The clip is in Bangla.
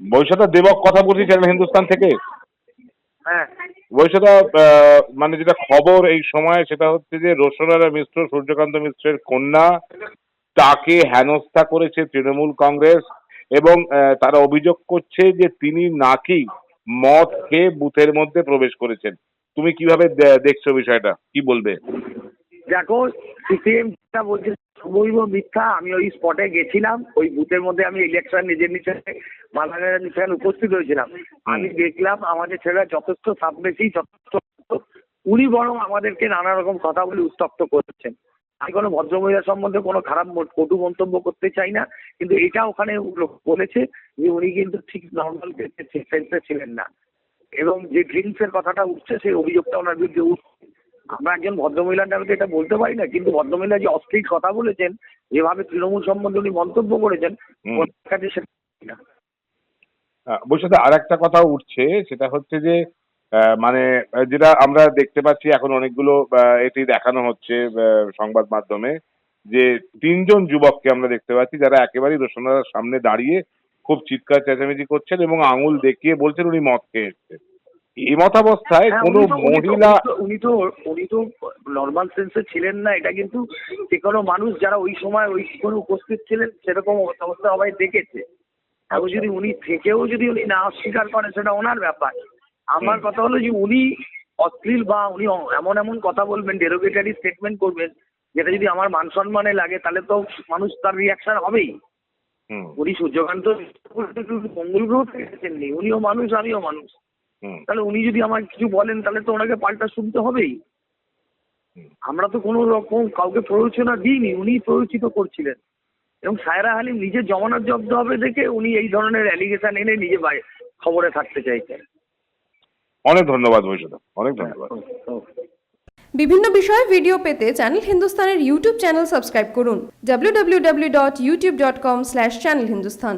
বৈশাখা দেবক কথা বলছি চ্যানেল হিন্দুস্তান থেকে? হ্যাঁ। বৈশাখা মানে যেটা খবর এই সময় সেটা হচ্ছে যে রোশনারা মিশ্র সূর্যকান্ত মিশ্রের কন্যা তাকে হেনস্থা করেছে তৃণমূল কংগ্রেস এবং তারা অভিযোগ করছে যে তিনি নাকি মদ খেয়ে বুথের মধ্যে প্রবেশ করেছেন। তুমি কীভাবে দেখছ বিষয়টা? কি বলবে? দেখো সিপিএম বলছে বলব মিথ্যা আমি ওই স্পটে গেছিলাম ওই বুথের মধ্যে আমি ইলেকশন নিজের নিচে মালানের নিচে উপস্থিত হয়েছিলাম। আমি দেখলাম আমাদের ছেলেরা যথেষ্ট সাবমেসি যথেষ্ট উনি বরং আমাদেরকে নানা রকম কথা বলে উত্তপ্ত করছেন। আমি কোনো ভদ্রমহিলা সম্বন্ধে কোনো খারাপ কটু মন্তব্য করতে চাই না কিন্তু এটা ওখানে বলেছে যে উনি কিন্তু ঠিক নর্মাল সেন্সে ছিলেন না। এবং যে ড্রিঙ্কসের কথাটা উঠছে সেই অভিযোগটা ওনার বিরুদ্ধে উঠছে আমরা একজন ভদ্রমহিলার নামে তো এটা বলতে পারি না কিন্তু ভদ্রমহিলা যে অশ্লীল কথা বলেছেন যেভাবে তৃণমূল সম্বন্ধে উনি মন্তব্য করেছেন। কাছে সেটা আর একটা কথা উঠছে সেটা হচ্ছে যে মানে যেটা আমরা দেখতে পাচ্ছি এখন অনেকগুলো এটি দেখানো হচ্ছে সংবাদ মাধ্যমে যে তিনজন যুবককে আমরা দেখতে পাচ্ছি যারা একেবারেই রোশনার সামনে দাঁড়িয়ে খুব চিৎকার চেঁচামেচি করছেন এবং আঙুল দেখিয়ে বলছেন উনি মদ খেয়ে এসছেন এই হ্যাঁ, কোনো মহিলা উনি তো- উনি তো নর্মাল সেন্সে ছিলেন না এটা কিন্তু যে কোনো মানুষ যারা ওই সময় ওই কোনো উপস্থিত ছিলেন সেরকম অবস্থা সবাই দেখেছে। এখন যদি উনি থেকেও যদি উনি না অস্বীকার করেন সেটা ওনার ব্যাপার। আমার কথা হলো যে উনি অশ্লীল বা উনি এমন এমন কথা বলবেন ডেরোগেটারি স্টেটমেন্ট করবেন যেটা যদি আমার মান সম্মানে লাগে তাহলে তো মানুষ তার রিয়াকশন হবেই। উনি সূর্যকান্ত মঙ্গল গ্রহ থেকে উনিও মানুষ আমিও মানুষ। তাহলে উনি যদি আমার কিছু বলেন তাহলে তো ওনাকে পাল্টা শুনতে হবেই। আমরা তো কোনো রকম কাউকে প্ররোচনা দিইনি উনি প্ররোচিত করছিলেন। এবং সায়রা হালিম নিজের জমানত জব্দ হবে দেখে উনি এই ধরনের অ্যালিগেশন এনে নিজে খবরে থাকতে চাইছেন। অনেক ধন্যবাদ বৈশাখা অনেক ধন্যবাদ। বিভিন্ন বিষয়ে ভিডিও পেতে চ্যানেল হিন্দুস্তানের ইউটিউব চ্যানেল সাবস্ক্রাইব করুন। www.youtube.com/channelhindustan